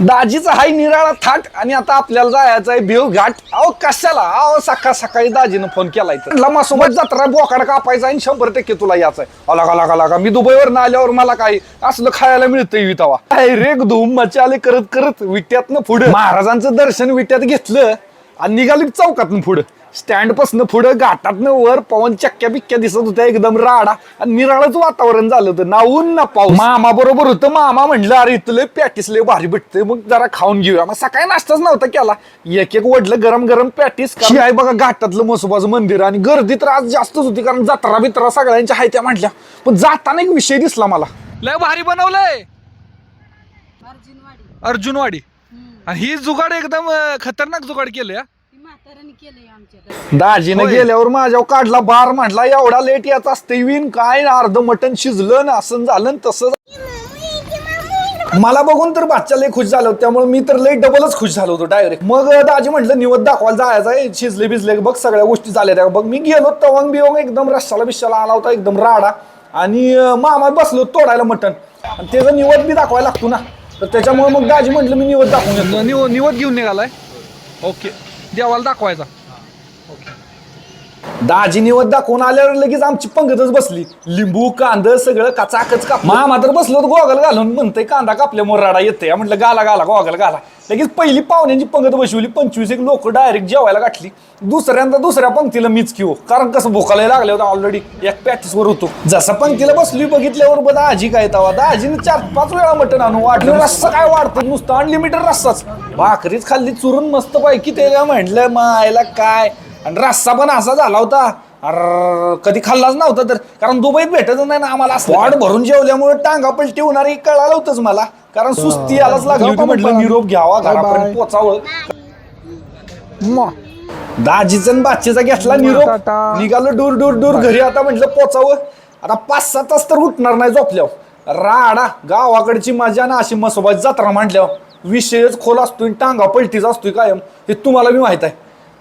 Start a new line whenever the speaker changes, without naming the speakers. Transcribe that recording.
दाजीचा हाय निराळा थाट आणि आता आपल्याला जायचं आहे घाट अहो कशाला? अहो सकाळ सकाळी दाजीनं फोन केलाय तर. म्हणला, मासोबत जत्रा बोकाड कापायचा आणि शंभर टक्के तुला यायचंय आहे. अला का लागा लागा. मी दुबईवर ना आल्यावर मला काय असलं खायला मिळतंय वितावा काय रेग धूम मचाले करत करत विट्यातनं पुढे. महाराजांचं दर्शन विट्यात घेतलं आणि निघाली चौकातनं पुढं. स्टँड पासन पुढं घाटातनं वर पवन चक्क्या बिक्क्या दिसत होत्या एकदम राडा. आणि निराळच वातावरण झालं होतं. नाऊन ना पाऊस. मामा बरोबर होतं. मामा म्हणलं अरे इथलं पॅटीस लय भारी भेटते मग जरा खाऊन घेऊया. मग सकाळी नाश्ताच नव्हता केला. एक एक वडलं गरम गरम पॅटीस आहे बघा घाटातलं मसोबाचं मंदिर आणि गर्दी तर आज जास्तच होती. कारण जत्रा बित्रा सगळ्यांच्या हाय त्या म्हटल्या. पण जाताना एक विषय दिसला मला. लय भारी बनवलंय.
अर्जुनवाडी.
आणि ही जुगाड एकदम खतरनाक जुगाड केलं
म्हाताऱ्याने केलंय आमच्याकडे.
दाजीनं गेल्यावर माझ्यावर काढला बार म्हटला एवढा लेट याचा असते विन काय? अर्ध मटण शिजलं ना असं झालं न तसं. मला बघून तर बादशा लय खुश झालं होतं. त्यामुळे मी तर लय डबलच खुश झालो होतो डायरेक्ट मग दाजी म्हटलं निवत दाखवायला जायचं आहे शिजले बिजले बघ सगळ्या गोष्टी झाल्या त्या. बघ मी गेलो तवंग बिवंग एकदम रस्साला बिस्साला आला होता एकदम राडा. आणि अं, मामा बसलो तोडायला मटण. आणि त्याचा निवत बी दाखवायला लागतो ना. तर त्याच्यामुळे मग दाजी म्हटलं मी निवत दाखवून येतो. निवत घेऊन निघालाय? ओके. देवाला दाखवायचा. दाजी निवत दाखवून आल्यावर लगेच आमची पंगतच बसली. लिंबू कांद सगळं काचाकच काप मामा तर बसलो होतो गोगल घालून म्हणतंय कांदा कापल्या मोराडा येते म्हटलं गाला गाला गोगल घाला. लगेच पहिली पाहुण्यांची पंगत बसवली पंचवीस एक लोक डायरेक्ट जेवायला गाठली दुसऱ्यांदा दुसऱ्या पंक्तीला मीच किओ कारण कसं भोकाला लागले होतं ऑलरेडी एक practice वर होतो. जसं पंक्तीला बसली बघितल्यावर बघा आजी काय तवा. दाजीने चार पाच वेळा मटण आणून वाटलं. रस्सा काय वाढतं नुसतं अनलिमिटेड रस्साच. भाकरीच खाल्ली चुरून मस्त पैकी ते म्हटलं मायला काय? आणि रस्सा पण असा झाला होता. अर कधी खाल्लाच नव्हता तर. कारण दुबईत भेटत नाही ना आम्हाला वाट भरून जेवल्यामुळे टांगा पलटी होणारी कळालं होतंच मला. कारण सुस्ती यालाच लागली होती म्हटलं निरोप घ्यावा घरापर्यंत पोचावं. दाजीचा आणि बादशीचा घेतला निरोप. निघालो दूर दूर दूर घरी. आता म्हटलं पोचावं. आता पाच सहा तास तर उठणार नाही झोपल्यावर. राडा गावाकडची मजा ना अशी मसोबाची जत्रा मांडल्यावर. विषयच खोल असतोय टांगा पलटीचा असतोय कायम. हे तुम्हाला मी माहीत आहे.